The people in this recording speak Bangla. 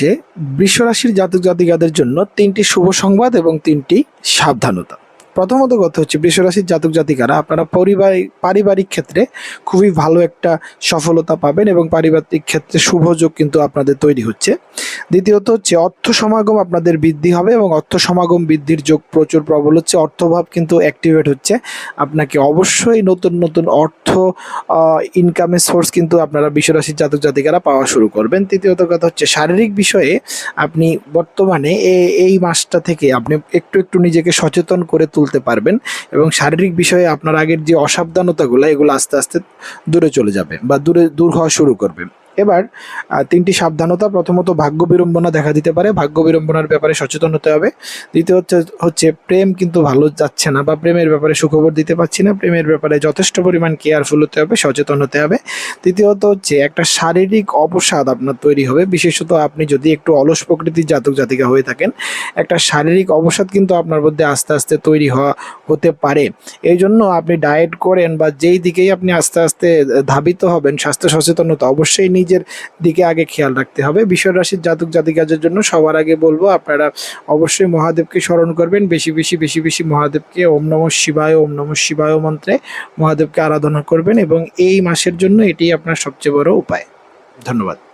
হচ্ছে বৃষরাশির জাতক জাতিকাদের জন্য তিনটি শুভ সংবাদ এবং তিনটি সাবধানতা। প্রথমত কথা হচ্ছে বৃষরাশির জাতক জাতিকারা, আপনারা পরিবারিক পারিবারিক ক্ষেত্রে খুবই ভালো একটা সফলতা পাবেন এবং পারিবারিক ক্ষেত্রে শুভ যোগ কিন্তু আপনাদের তৈরি হচ্ছে। দ্বিতীয়ত হচ্ছে অর্থ সমাগম আপনাদের বৃদ্ধি হবে এবং অর্থ সমাগম বৃদ্ধির যোগ প্রচুর প্রবল হচ্ছে, অর্থভাব কিন্তু অ্যাক্টিভেট হচ্ছে। আপনাকে অবশ্যই নতুন নতুন অর্থ ইনকামের সোর্স কিন্তু আপনারা বিশ্বরাশির জাতক জাতিকারা পাওয়া শুরু করবেন। তৃতীয়ত কথা হচ্ছে শারীরিক বিষয়ে আপনি বর্তমানে এই মাসটা থেকে আপনি একটু একটু নিজেকে সচেতন করে তুলতে পারবেন এবং শারীরিক বিষয়ে আপনার আগের যে অসাবধানতাগুলো, এগুলো আস্তে আস্তে দূরে চলে যাবে বা দূরে দূর হওয়া শুরু করবে। এবার তিনটি সাবধানতা, প্রথমত ভাগ্য বিড়ম্বনা দেখা দিতে পারে। ভাগ্য বিড়ম্বনার ব্যাপারে সচেতন হতে হবে। দ্বিতীয় হচ্ছে হচ্ছে প্রেম কিন্তু ভালো যাচ্ছে না বা প্রেমের ব্যাপারে সুখবর দিতে পারছি না। প্রেমের ব্যাপারে যথেষ্ট পরিমাণ কেয়ারফুল হতে হবে, সচেতন হতে হবে। তৃতীয়ত হচ্ছে, একটা শারীরিক অবসাদ আপনার তৈরি হবে। বিশেষত আপনি যদি একটু অলস প্রকৃতির জাতক জাতিকা হয়ে থাকেন, একটা শারীরিক অবসাদ কিন্তু আপনার মধ্যে আস্তে আস্তে তৈরি হওয়া হতে পারে। এই জন্য আপনি ডায়েট করেন বা যেই দিকেই আপনি আস্তে আস্তে ধাবিত হবেন, স্বাস্থ্য সচেতনতা অবশ্যই নিজের দিকে আগে খেয়াল রাখতে হবে। বিষয় রাশির জাতক জাতিকাজের জন্য সবার আগে বলব, আপনারা অবশ্যই মহাদেবকে স্মরণ করবেন। বেশি বেশি বেশি বেশি মহাদেবকে ওম নম শিবায়, ওম নম শিবায় মন্ত্রে মহাদেবকে আরাধনা করবেন এবং এই মাসের জন্য এটি আপনার সবচেয়ে বড় উপায়। ধন্যবাদ।